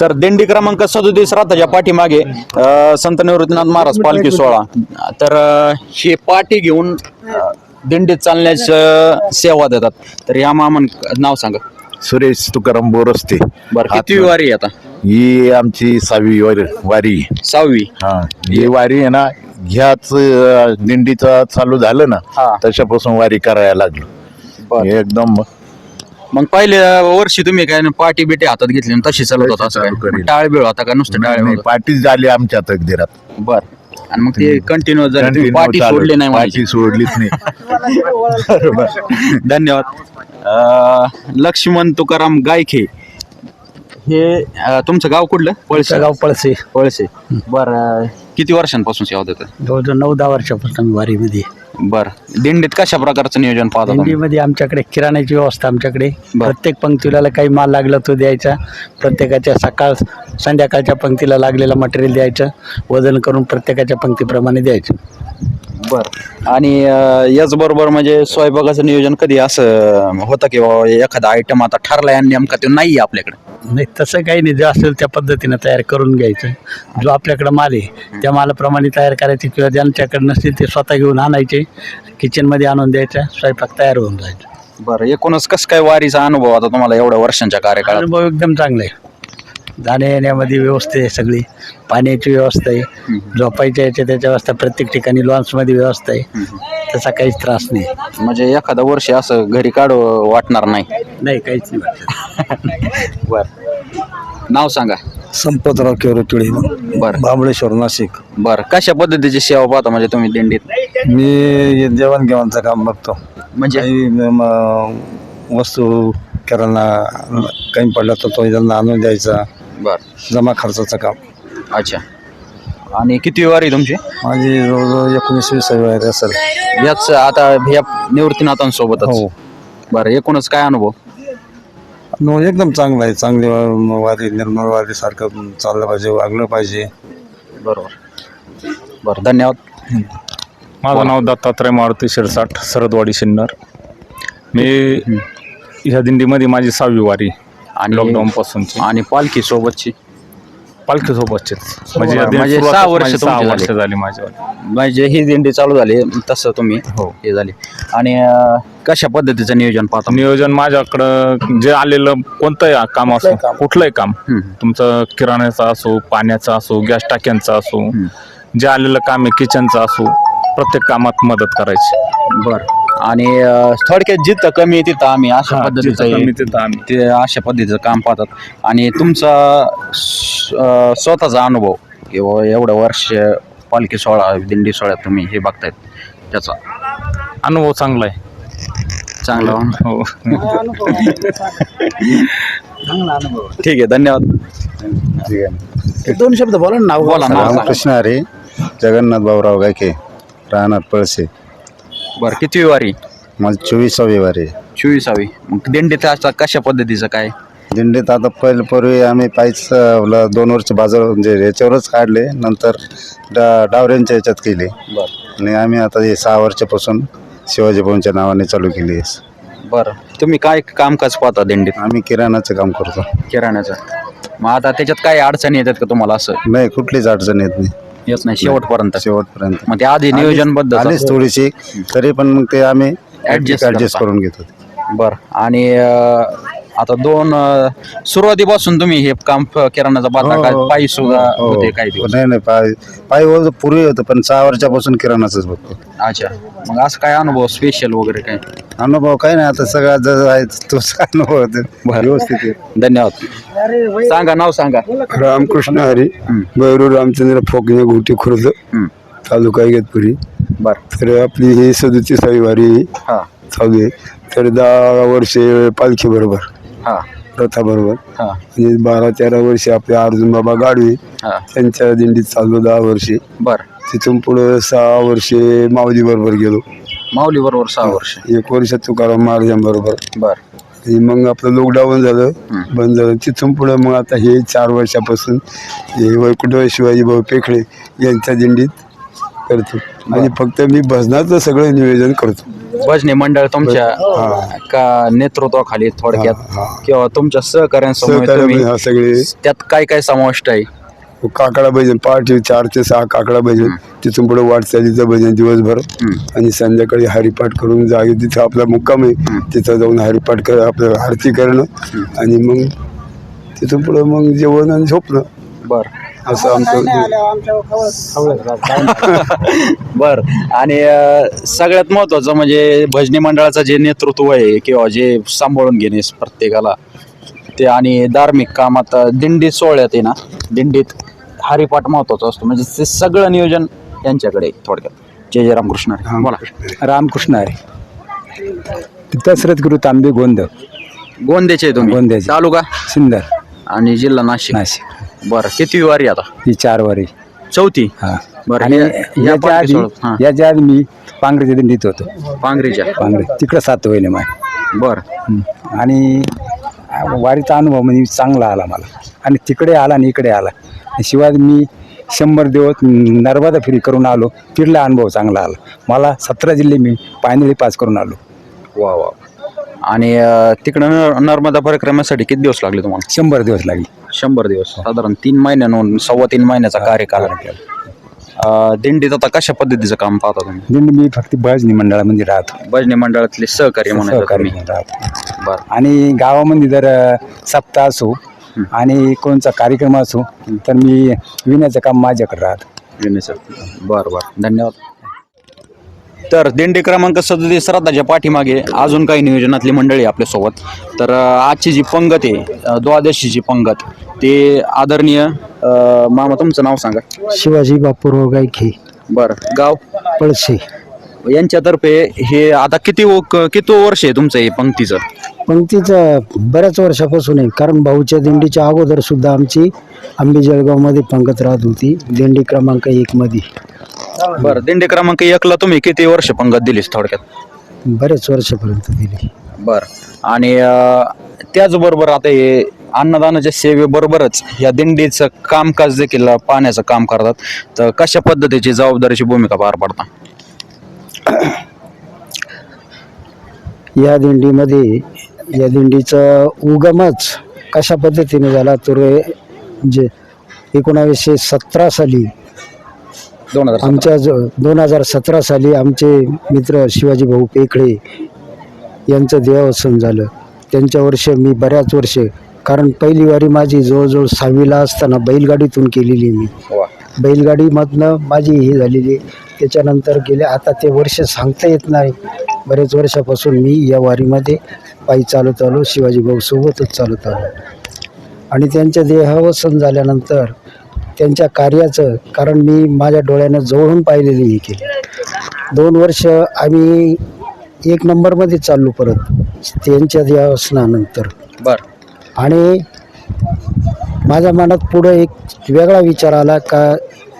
तर दिंडी क्रमांक सदोतीस रथाच्या पाठीमागे अ, संत निवृत्तीनाथ महाराज पालखी सोहळा. तर अ, हे पाठी घेऊन अ, दिंडीत चालण्यास सेवा देतात. तर या मामन नाव सांगा. सुरेश तुकाराम बोरस्ते. बरं किती वारी आहे आता? ही आमची सहावी वारी वारी. सहावी? हा ही वारी आहे ना ह्याच अं, दिंडीचा चालू झालं ना. तशापासून वारी करायला लागलो. एकदम मग पहिल्या वर्षी तुम्ही काय ना पाठी बिटी हातात घेतली आणि तशी चालत होता असं चालू काय करील. टाळ बिळ होता का? नुसतं टाळ नाही, पाठी झाली आमच्या तकदिरात बर. आणि मग ते कंटिन्यू झालं तुम्ही चालू. सोडली नाही. पाठी सोडलीच नाही. धन्यवाद. अं, लक्ष्मण तुकाराम गायखे. हे अं, तुमचं गाव कुठलं? पळसे गाव पळसे पळसे बर. किती वर्षांपासून सेवा देतात जवळजवळ नऊ दहा वर्षापासून वारीमध्ये. बर. दिंडीत कशा प्रकारचं नियोजन पाहता तुम्ही? दिंडीमध्ये आमच्याकडे किराण्याची व्यवस्था आमच्याकडे. बरं. प्रत्येक पंक्तीला काही माल लागला तो द्यायचा. प्रत्येकाच्या सकाळ संध्याकाळच्या पंक्तीला लागलेलं मटेरियल द्यायचं. वजन करून प्रत्येकाच्या पंक्तीप्रमाणे द्यायचं. बर. आणि अं, याचबरोबर म्हणजे स्वयंपाकाचं नियोजन कधी असं होतं की बाबा एखादा आयटम आता ठरलाय आणि नेमका तो नाही आपल्याकडे? नाही तसं काही नाही. जे असेल त्या पद्धतीनं तयार करून घ्यायचं. जो आपल्याकडं माल आहे त्या मालाप्रमाणे तयार करायचे किंवा ज्यांच्याकडे नसतील ते स्वतः घेऊन आणायचे किचनमध्ये आणून द्यायचा स्वयंपाक तयार होऊन जायचा. बरं एकूणच कसं काय वारीचा अनुभव आता तुम्हाला एवढ्या वर्षांच्या कार्यकाळात? अनुभव एकदम चांगला आहे. जाण्या येण्यामध्ये व्यवस्था आहे सगळी. पाण्याची व्यवस्था आहे. झोपायच्या याच्या त्याच्या व्यवस्था प्रत्येक ठिकाणी लॉन्समध्ये व्यवस्था आहे. तसा काहीच त्रास नाही. म्हणजे एखादा वर्ष असं घरी काढू वाटणार नाही. नाही काहीच नाही वाटत. बर. नाव सांगा. संपतराव केवरतुळे बर. बांबळेश्वर नाशिक. बर. कशा पद्धतीची सेवा पाहता म्हणजे तुम्ही दिंडीत? मी देवाणघेवाणचं काम बघतो. म्हणजे? काही म, वस्तू किराणा काही पडला तर तो त्यांना आणून द्यायचा. बर. जमा खर्चाचं काम. अच्छा. आणि किती वारी तुमची? माझी जवळजवळ एकोणीस वीस आहे असेल याच आता या निवृत्तीनाथांसोबतच हो. बरं एकूणच काय अनुभव? नो एकदम चांगलं आहे. चांगली वा- निर्मळ वारी सारखं चाललं पाहिजे वागलं पाहिजे. बरोबर. बरं धन्यवाद. माझं नाव दत्तात्रय मारुती शिरसाट सरदवाडी सिन्नर मी ह्या दिंडीमध्ये माझी सहावी वारी आणि लॉकडाऊन पासूनची. आणि पालखी सोबतची. पालखी सोबतची म्हणजे म्हणजे दिंडी सहा सुरुवातच वर्ष माझी सहा तुमची वर्ष झाली. झाली माझ्या म्हणजे ही दिंडी चालू झाली तसं तुम्ही हो. हे झाले. आणि अं, कशा पद्धतीचं नियोजन पाहता? नियोजन माझ्याकडं जे आलेलं कोणतंही काम असो कुठलंही काम. हम्म. तुमचं किराण्याचं असो पाण्याचं असो गॅस टाक्यांचं असो जे आलेलं काम आहे किचनचं असो प्रत्येक कामात मदत करायची. बर. आणि अं, थोडक्यात जिथं कमी आहे तिथं आम्ही अशा हा, पद्धतीचं जिथं कमी तिथं आम्ही. ते अशा पद्धतीचं काम पाहतात. आणि तुमचा स- अं, स्वतःचा अनुभव किंवा एवढं वर्ष पालखी सोहळा दिंडी सोहळ्यात तुम्ही हे बघतायत त्याचा. अनुभव चांगला आहे. चांगला हो. ठीक आहे धन्यवाद. दोन शब्द बोला ना नाव बोला नाव सांगा. रामकृष्ण हरे जगन्नाथ भाऊराव गायके राहणार पळसे. बरं किती वारी? माझी चोवीसावी वारी. चोवीसावी. मग दिंडीत आता कशा पद्धतीचं काय? दिंडीत आता पहिले पूर्वी आम्ही पायीच अं, ल- दोन वर्ष बाजार म्हणजे याच्यावरच काढले नंतर डा डावऱ्यांच्या याच्यात केले. आणि आम्ही आता हे सहा वर्षापासून शिवाजी भाऊंच्या नावाने चालू केली आहे. बरं. तुम्ही काय कामकाज पाहता दिंडीत? आम्ही किराणाचं काम करतो. किराण्याचं मग आता त्याच्यात काय अडचणी येतात का तुम्हाला असं? नाही कुठलीच अडचण येत नाही. येत नाही शेवटपर्यंत. शेवटपर्यंत. मग ते आधी नियोजनबद्दल आलीच थोडीशी तरी पण मग ते आम्ही ऍडजस्ट. करून घेतो बर. आणि अं, आता दोन अं, सुरुवातीपासून तुम्ही हे काम फ- किराणाचा बाता हो, काय हो. पायी सुद्धा हो. होते काही दिवस? नाही नाही पाय पाय वर पूर्वी होतं पण सहा वर्षापासून किराणाच बघतो. अच्छा. मग असं काय अनुभव स्पेशल वगैरे काय? अनुभव काय नाही आता सगळा जर आहे तोच अनुभव होते व्यवस्थित आहे. धन्यवाद. सांगा नाव सांगा. रामकृष्ण हरी बैरू रामचंद्र फोकणे घोटी खुर्द. तालुका इगतपुरी. बर. तर आपली ही सदतीसावी वारी हा. चालू आहे. तर दहा वर्षे पालखी बरोबर. हा. रथाबरोबर हा. आणि बारा तेरा वर्षे आपले अर्जुन बाबा गाडवे हा. त्यांच्या दिंडीत चाललो दहा वर्षे. बर. तिथून पुढं सहा वर्षे माऊली बरोबर गेलो. माऊली बरोबर सहा वर्ष. एक वर्ष तुकाराम महाराजांबरोबर बर. आणि मग आपलं लॉकडाऊन झालं बंद झालं. तिथून पुढं मग आता हे चार वर्षापासून हे वैकुंठ शिवाजी भाऊ पेखळे यांच्या दिंडीत करतो. आणि फक्त मी भजनाचं सगळं नियोजन करतो. भजनी मंडळ तुमच्या का नेतृत्वाखाली थोडक्यात? किंवा तुमच्या तुम्ही हा सगळे. त्यात काय काय समाविष्ट आहे? काकडा भजन पहाटे चार ते सहा काकडा भजन. तिथून पुढे वाटचालीचं भजन दिवसभर. आणि संध्याकाळी हरिपाठ करून जागे तिथं आपला मुक्काम आहे. तिथं जाऊन हरिपाठ कर आपलं आरती करणं. आणि मग तिथून पुढं मग जेवण आणि झोपणं. बर. असं आमचं बर. आणि अं, सगळ्यात महत्वाचं म्हणजे भजनी मंडळाचं जे नेतृत्व आहे किंवा जे सांभाळून घेणे प्रत्येकाला ते आणि धार्मिक कामात अं, दिंडी सोहळ्यात आहे ना दिंडीत हरिपाठ महत्त्वाचा असतो. म्हणजे ते सगळं नियोजन यांच्याकडे आहे थोडक्यात. जय जय रामकृष्ण हरी. बोला. रामकृष्ण आहे दशरथ गुरु तांबे गोंद. गोंदेचे आहे तुम्ही. गोंद्याचे. तालुका? सुंदर आणि जिल्हा नाशिक. नाशिक. बरं किती वारी आता? ही चार वारी. चौथी? हा. बरं आणि या याच्या पालखी आधी सोहळ्यात, हा. याच्या आधी मी पांगरेच्या दिंडीत होतो. पांगरीच्या पांगरे तिकडं सात वहिले माय. बर. आणि वारीचा अनुभव म्हणजे चांगला आला मला. आणि तिकडे आला आणि इकडे आला. शिवाय मी शंभर दिवस नर्मदा फेरी करून आलो. तिथला अनुभव चांगला आला. मला सतरा जिल्हे मी पायनळी पास करून आलो. वा वा. आणि अं, तिकडं नर्मदा परिक्रमेसाठी किती दिवस लागले तुम्हाला? शंभर दिवस लागले. शंभर दिवस. साधारण तीन महिन्यानं सव्वा तीन महिन्याचा कार्यकाल. अं, दिंडीत आता कशा पद्धतीचं काम पाहता तुम्ही? दिंडी मी फक्त भजनी मंडळामध्ये राहतो. भजनी मंडळातले सहकार्य म्हणायचं सहकारी राहतो. बर. आणि गावामध्ये जर अ, सप्ताह असो आणि कोणचा कार्यक्रम असो तर मी विण्याचं काम माझ्याकडे राहतं. बर बर. धन्यवाद. तर दिंडी क्रमांक सदतीस श्राद्धाच्या पाठीमागे अजून काही नियोजनातली मंडळी आपल्यासोबत. तर अं, आजची जी पंगत आहे अं, द्वादशीची पंगत ते आदरणीय अं, मामा तुमचं नाव सांगा. शिवाजी बापूराव गायखे बर गाव? पळसे यांच्यातर्फे हे आता किती व- क- किती वर्ष आहे तुमचं हे पंक्तीचं पंक्तीचं बऱ्याच वर्षापासून आहे कारण भाऊच्या दिंडीच्या अगोदर सुद्धा आमची आंबे जळगावमध्ये पंगत राहत होती दिंडी क्रमांक एक मध्ये. बरं दिंडी क्रमांक एकला तुम्ही किती वर्ष पंगत दिलीस थोडक्यात? बरेच वर्षापर्यंत दिली. बर. आणि अं, त्याचबरोबर आता हे अन्नदानाच्या सेवेबरोबरच या दिंडीचं कामकाज देखील पाहण्याचं काम करतात. तर कशा पद्धतीची जबाबदारीची भूमिका पार पाडता? या दिंडीमध्ये या दिंडीचा उगमच कशा पद्धतीने झाला तर जे एकोणावीसशे सतरा साली दोन हजार आमच्या दोन हजार सतरा साली आमचे मित्र शिवाजी भाऊ पेखळे यांचं देहावसन झालं. त्यांच्या वर्ष मी बऱ्याच वर्ष कारण पहिली वारी माझी जवळजवळ सहावीला असताना बैलगाडीतून केलेली मी. बैलगाडीमधनं माझी ही झालेली. त्याच्यानंतर गेले आता ते वर्ष सांगता येत नाही. बरेच वर्षापासून मी या वारीमध्ये पायी चालत आलो शिवाजी भाऊ सोबतच चालत आलो. आणि त्यांच्या देहावसन झाल्यानंतर त्यांच्या कार्याचं कारण मी माझ्या डोळ्यानं जवळून पाहिलेली ही केली. दोन वर्ष आम्ही एक नंबरमध्ये चाललो परत त्यांच्या देहावसनानंतर बर. आणि माझ्या मनात पुढं एक वेगळा विचार आला का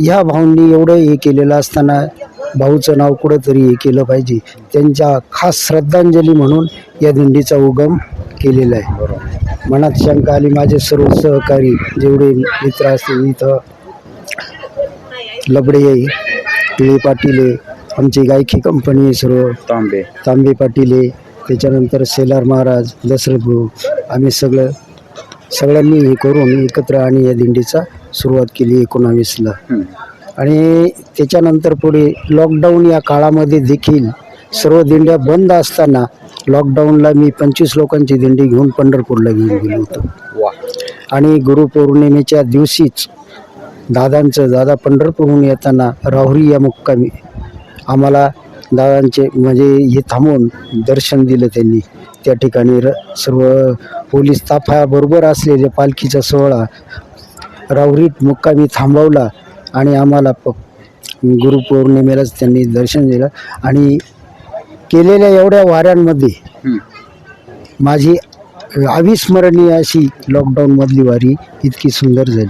ह्या भाऊंनी एवढं हे केलेलं असताना भाऊचं नाव कुठंतरी हे केलं पाहिजे. त्यांच्या खास श्रद्धांजली म्हणून या दिंडीचा उगम केलेला आहे. मनात शंका आली माझे सर्व सहकारी जेवढे मित्र असतील इथं लबडे पिळे पाटील आमची गायकी कंपनी आहे सर्व तांबे. तांबे पाटील त्याच्यानंतर सेलार महाराज दशरथ भाऊ आम्ही सगळं सगळ्यांनी हे करून एकत्र आणि या दिंडीचा सुरुवात केली एकोणावीसला. आणि त्याच्यानंतर पुढे लॉकडाऊन या काळामध्ये देखील सर्व दिंड्या बंद असताना लॉकडाऊनला मी पंचवीस लोकांची दिंडी घेऊन पंढरपूरला घेऊन गेलो होतो. आणि गुरुपौर्णिमेच्या दिवशीच दादांचं दादा पंढरपूरहून येताना राहुरी या मुक्कामी आम्हाला दादांचे म्हणजे हे थांबून दर्शन दिलं त्यांनी. त्या ठिकाणी र सर्व पोलीस ताफाबरोबर असलेले पालखीचा सोहळा राहुरीत मुक्कामी थांबवला आणि आम्हाला प गुरुपौर्णिमेलाच त्यांनी दर्शन दिलं. आणि केलेल्या एवढ्या वाऱ्यांमध्ये. माझी अविस्मरणीय अशी लॉकडाऊनमधली वारी इतकी सुंदर झाली.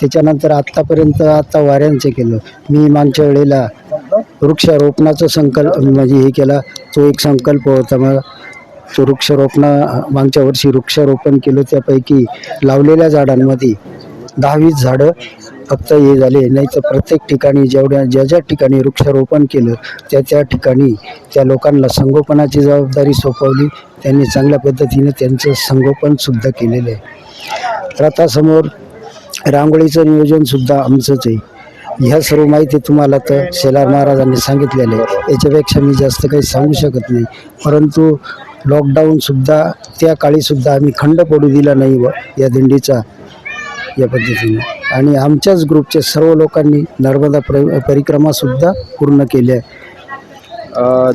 त्याच्यानंतर आत्तापर्यंत आता वाऱ्यांचं केलं. मी मागच्या वेळेला वृक्षारोपणाचा संकल्प म्हणजे हे केला. तो एक संकल्प होता. मला तो वृक्षारोपणा मागच्या वर्षी वृक्षारोपण केलं. त्यापैकी लावलेल्या झाडांमध्ये दहावीस झाडं फक्त हे झाले नाही तर प्रत्येक ठिकाणी जेवढ्या ज्या ज्या ठिकाणी वृक्षारोपण केलं त्या त्या ठिकाणी त्या लोकांना संगोपनाची जबाबदारी सोपवली त्यांनी चांगल्या पद्धतीने त्यांचं संगोपनसुद्धा केलेलं आहे. रथासमोर रांगोळीचं नियोजनसुद्धा आमचंच आहे. ह्या सर्व माहिती तुम्हाला तर शेलार महाराजांनी सांगितलेलं आहे. याच्यापेक्षा मी जास्त काही सांगू शकत नाही. परंतु लॉकडाऊनसुद्धा त्या काळीसुद्धा आम्ही खंड पडू दिला नाही व या दिंडीचा या पद्धतीने. आणि आमच्याच ग्रुपच्या सर्व लोकांनी नर्मदा प्र परिक्रमासुद्धा पूर्ण केली आहे.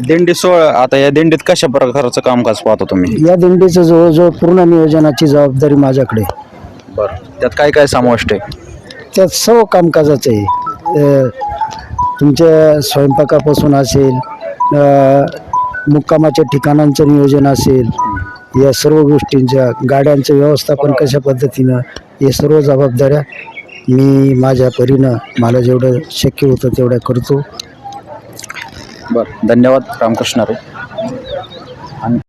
दिंडी सोहळा आता या दिंडीत कशा प्रकारचं कामकाज पाहता तुम्ही? या दिंडीचं जवळजवळ पूर्ण नियोजनाची जबाबदारी माझ्याकडे आहे. बरं. त्यात काय काय समाविष्ट आहे? त्यात सर्व कामकाजाचं आहे. अ, तुमच्या स्वयंपाकापासून असेल अ, मुक्कामाच्या ठिकाणांचं नियोजन असेल या सर्व गोष्टींच्या गाड्यांचं व्यवस्थापन कशा पद्धतीनं हे सर्व जबाबदाऱ्या मी माझ्या परीनं मला जेवढं शक्य होतं तेवढ्या करतो. बरं धन्यवाद रामकृष्ण रे.